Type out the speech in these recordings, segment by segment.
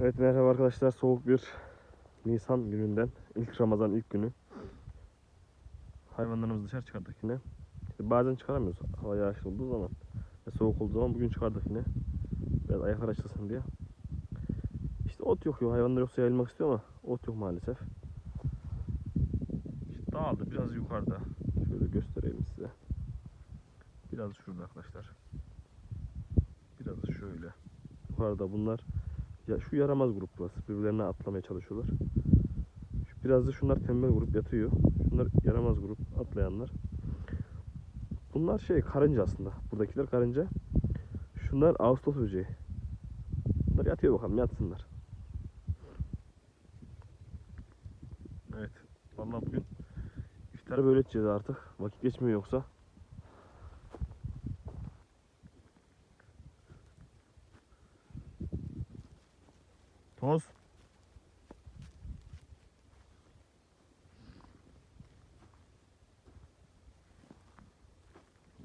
Evet merhaba arkadaşlar soğuk bir Nisan gününden ilk Ramazan ilk günü hayvanlarımızı dışarı çıkardık yine. İşte bazen çıkaramıyoruz hava yağışlı olduğu zaman ve soğuk olduğu zaman bugün çıkardık yine. Biraz ayaklar açılsın diye. İşte ot yok ya hayvanlar yoksa yayılmak istiyor ama ot yok maalesef. İşte dağıldı biraz yukarıda. Şöyle göstereyim size. Biraz şurada arkadaşlar. Biraz şöyle. Yukarıda bunlar ya şu yaramaz grup burası. Birbirlerine atlamaya çalışıyorlar. Biraz da şunlar tembel grup yatıyor. Şunlar yaramaz grup atlayanlar. Bunlar şey karınca aslında. Buradakiler karınca. Şunlar Ağustos böceği. Bunlar yatıyor bakalım yatsınlar. Evet. Vallahi bugün iftarı böyle edeceğiz artık. Vakit geçmiyor yoksa. Toz.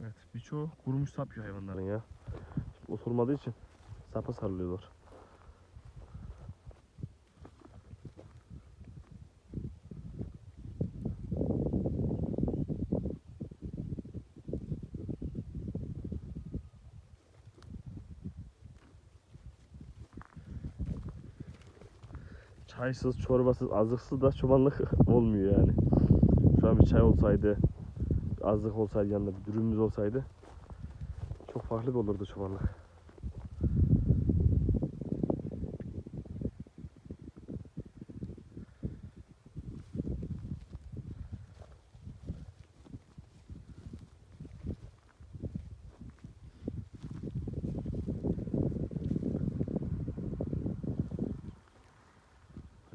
Evet birçoğu kurumuş sap yiyor hayvanların ya. Oturmadığı için sapa sarılıyorlar. Çaysız, çorbasız, azıksız da çobanlık olmuyor yani. Şu an bir çay olsaydı, bir azlık olsaydı yanında bir dürümümüz olsaydı çok farklı olurdu çobanlık.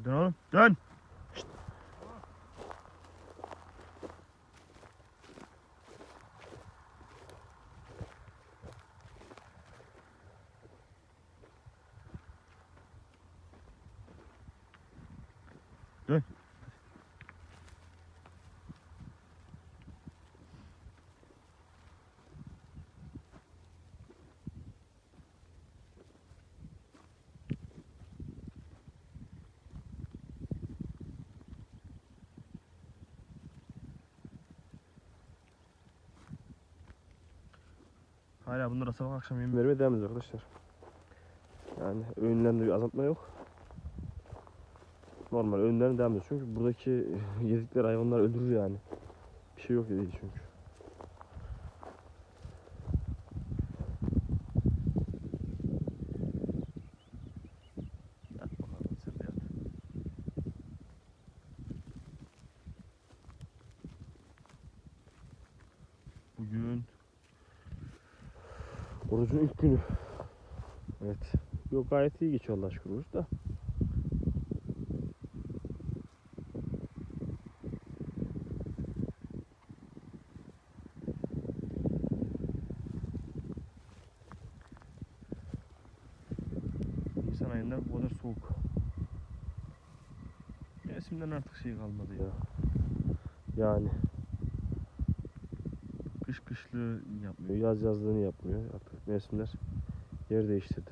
Dön oğlum, dön. Hala bunlara sabah akşam yem vermeye devam ediyoruz arkadaşlar. Yani öğünlerinde bir azaltma yok. Normal öğünlerine devam ediyor. Çünkü buradaki yedikleri hayvanlar öldürür yani. Bir şey yok yediği çünkü. Bugün Orucun ilk günü. Evet. Yok gayet iyi geçiyor Allah şükür da. Nisan ayında bu kadar soğuk. Mevsimden artık şey kalmadı ya. Yani kış kışlığı yapmıyor, yaz yazlığını yapmıyor. Artık mevsimler yer değiştirdi.